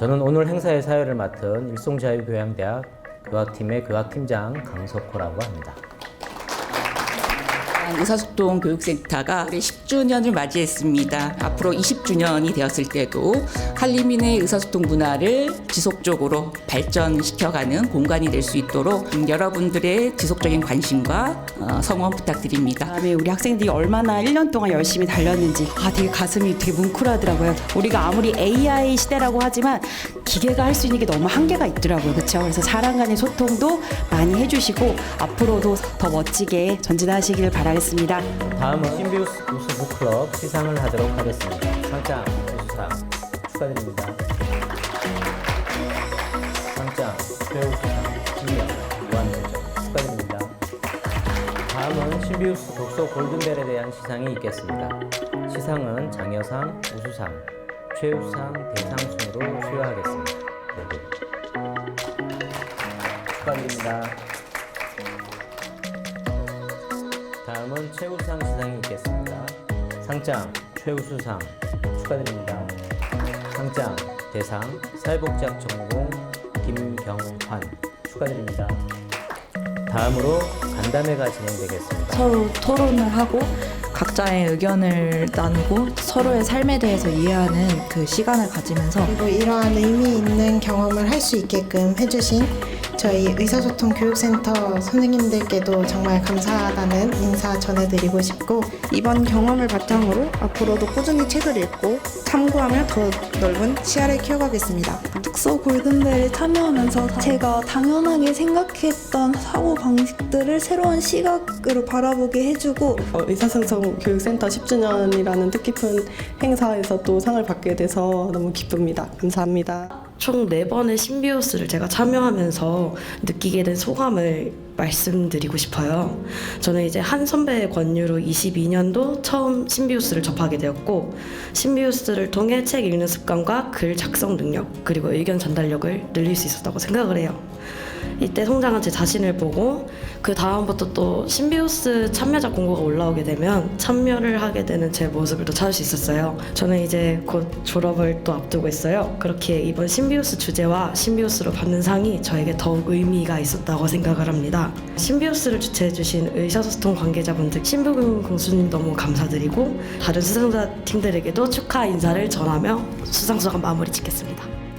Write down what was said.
저는 오늘 행사의 사회를 맡은 일송자유교양대학 교학팀의 교학팀장 강석호라고 합니다. 의사소통 교육센터가 올해 10주년을 맞이했습니다. 앞으로 20주년이 되었을 때도 한림인의 의사소통 문화를 지속적으로 발전시켜가는 공간이 될 수 있도록 음, 여러분들의 지속적인 관심과 어, 성원 부탁드립니다. 그다음에 우리 학생들이 얼마나 1년 동안 열심히 달렸는지 아 되게 가슴이 되게 뭉클하더라고요. 우리가 아무리 AI 시대라고 하지만 기계가 할 수 있는 게 너무 한계가 있더라고요. 그렇죠? 그래서 사람 간의 소통도 많이 해주시고 앞으로도 더 멋지게 전진하시길 바라겠습니다. 다음은 신비우스 북클럽 시상을 하도록 하겠습니다. 상장 우수상 축하드립니다. 상장 최우수상 김영 무한도전 축하드립니다. 다음은 신비우스 독서 골든벨에 대한 시상이 있겠습니다. 시상은 장려상, 우수상, 최우수상, 대상 순으로 수여하겠습니다. 네. 축하드립니다. 다음은 최우수상 시상이 있겠습니다. 상장 최우수상 축하드립니다. 상장 대상 사회복지학 전공 김경환 축하드립니다. 다음으로 간담회가 진행되겠습니다. 서로 토론을 하고 각자의 의견을 나누고 서로의 삶에 대해서 이해하는 그 시간을 가지면서 그리고 이러한 의미 있는 경험을 할 수 있게끔 해주신 저희 의사소통 교육센터 선생님들께도 정말 감사하다는 인사 전해드리고 싶고 이번 경험을 바탕으로 앞으로도 꾸준히 책을 읽고 참고하며 더 넓은 시야를 키워가겠습니다. 특서 골든벨에 참여하면서 제가 당연하게 생각했던 사고 방식들을 새로운 시각으로 바라보게 해주고 어, 의사생성 교육센터 10주년이라는 뜻깊은 행사에서 또 상을 받게 돼서 너무 기쁩니다. 감사합니다. 총 네번의 신비우스를 제가 참여하면서 느끼게 된 소감을 말씀드리고 싶어요. 저는 이제 한 선배의 권유로 22년도 처음 신비우스를 접하게 되었고, 신비우스를 통해 책 읽는 습관과 글 작성 능력, 그리고 의견 전달력을 늘릴 수 있었다고 생각을 해요. 이때 성장한 제 자신을 보고 그 다음부터 또 신비우스 참여자 공고가 올라오게 되면 참여를 하게 되는 제 모습을 또 찾을 수 있었어요. 저는 이제 곧 졸업을 또 앞두고 있어요. 그렇게 이번 신비우스 주제와 신비우스로 받는 상이 저에게 더욱 의미가 있었다고 생각을 합니다. 신비우스를 주최해주신 의사소통 관계자분들 신부금 공수님 너무 감사드리고 다른 수상자 팀들에게도 축하 인사를 전하며 수상 소감 마무리 짓겠습니다.